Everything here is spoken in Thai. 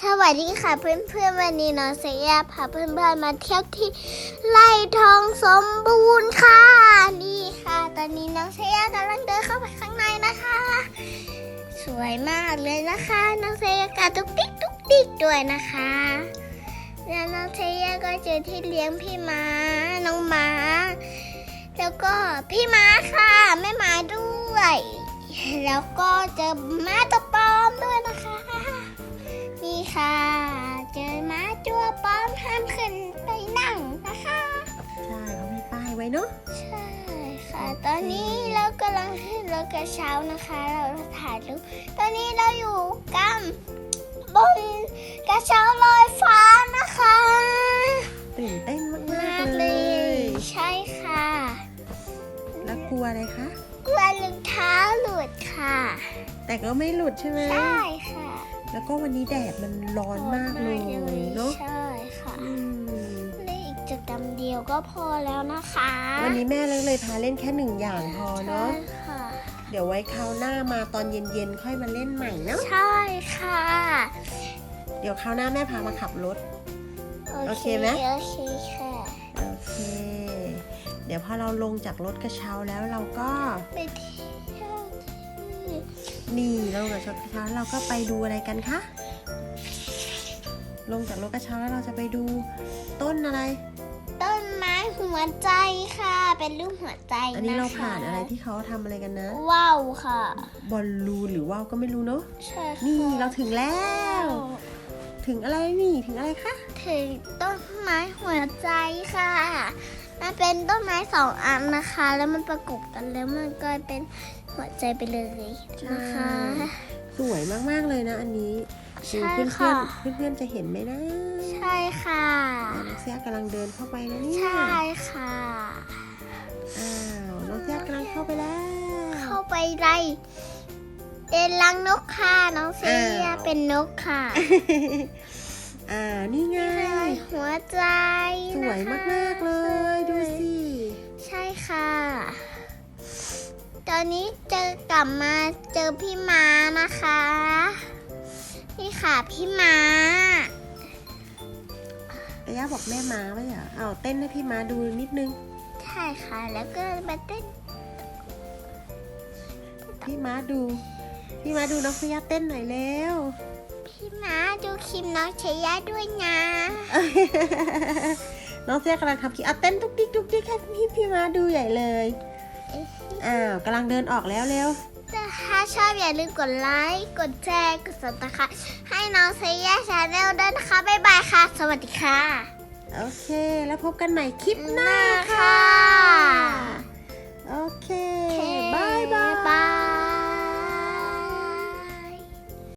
สวัสดีค่ะเพื่อนๆ วันนี้น้องเซียาพาเพื่อนๆมาเที่ยวที่ไร่ทองสมบูรณ์ค่ะ นี่ค่ะ ตอนนี้น้องเซียกำลังเดินเข้าไปข้างในนะคะ สวยมากเลยนะคะ น้องเซียกาตุกติ๊กตุกติ๊กด้วยนะคะ แล้วน้องเซียก็เจอที่เลี้ยงพี่ม้าน้องม้า แล้วก็พี่ม้าค่ะแม่ม้าด้วย แล้วก็เจอม้าตัวปลอมด้วยนะคะ มีป้ายไว้เนาะใช่ค่ะ ตอนนี้เรากำลังขึ้นรถกระเช้านะคะ เราถ่ายรูปตอนนี้เราอยู่กันบนกระเช้าลอยฟ้านะคะตื่นเต้นมามากกๆเลเลยยใช่ค่ะ แล้วกลัวอะไรคะกลัวรองเท้าหลุดค่ะ แต่ก็ไม่หลุดใช่ไหมใช่ค่ะ แล้วก็วันนี้แดดมันร้อนมากเลยเนาะใช่ค่ะอืมเล่นอี กจุดดำเดียวก็พอแล้วนะคะ วันนี้แม่เลยเลยพาเล่นแค่หนึ่งอย่างพอเนาะใช่ค่ะ เดี๋ยวไว้คราวหน้ามาตอนเย็นๆค่อยมาเล่นใหม่เนาะใช่ค่ะ เดี๋ยวคราวหน้าแม่พามาขับรถ โอเคไหมโอเคค่ะ โอเค เดี๋ยวพอเราลงจากรถกระเช้าแล้วเราก็ไปเที่ยวที่นี่ลงจากรถกระเช้าเราก็ไปดูอะไรกันคะลงจากรถกระเช้าแล้วเราจะไปดูต้นอะไร ต้นไม้หัวใจค่ะ เป็นรูปหัวใจอันนี้เราคผ่านอะไรที่เขาทำอะไรกันนะ ว้าวค่ะ บอลลูนหรือว่าวก็ไม่รู้เนาะใช่ค่ะนี่เราถึงแล้ว ถึงอะไรนี่ถึงอะไรคะถึงต้นไม้หัวใจค่ะ มันเป็นต้นไม้สองอันนะคะ แล้วมันประกบกันแล้วมันก็เป็น หัวใจไปเลยนะคะ สวยมาก ๆ เลยนะอันนี้ใช่เพื่อนค่ะ เพื่อนๆเพื่อนๆจะเห็นไหมนะใช่ค่ะน้องเสียกำลังเดินเข้าไปนะเนี่ยใช่ค่ะ อ้าวน้องเสียกำลังเข้าไปแล้ว เข้าไปไรเป็นรังนกค่ะน้องเซียอ้าว เป็นนกค่ะอ่านี่ไง หัวใจสวยนะคะมาก อนนี้เจอกลับมาเจอพี่ม้านะคะ นี่ค่ะพี่ม้าระยะบอกแม่ม้าไว้เหรอเอาเต้นให้พี่ม้าดูนิดนึง ใช่ค่ะ แล้วก็มาเต้น พี่ม้าดู พี่ม้าดูน้องเสียเต้นหน่อยเร็ว พี่ม้าดูคลิมน้องเชยะด้วยนะ น้องเสียกำลังทำคลิปอะเต้นตุ๊กติ๊กตุ๊กติ๊กให้พี่พี่ม้าดูใหญ่เลย อ้าวกำลังเดินออกแล้วเร็ว ถ้าชอบอย่าลืมกดไลค์ กดแชร์ กดสับสไครต์ให้น้องเซย่าชาแนลด้วยนะคะ บ๊ายบายค่ะ สวัสดีค่ะ โอเค แล้วพบกันใหม่คลิปหน้าค่ะ โอเค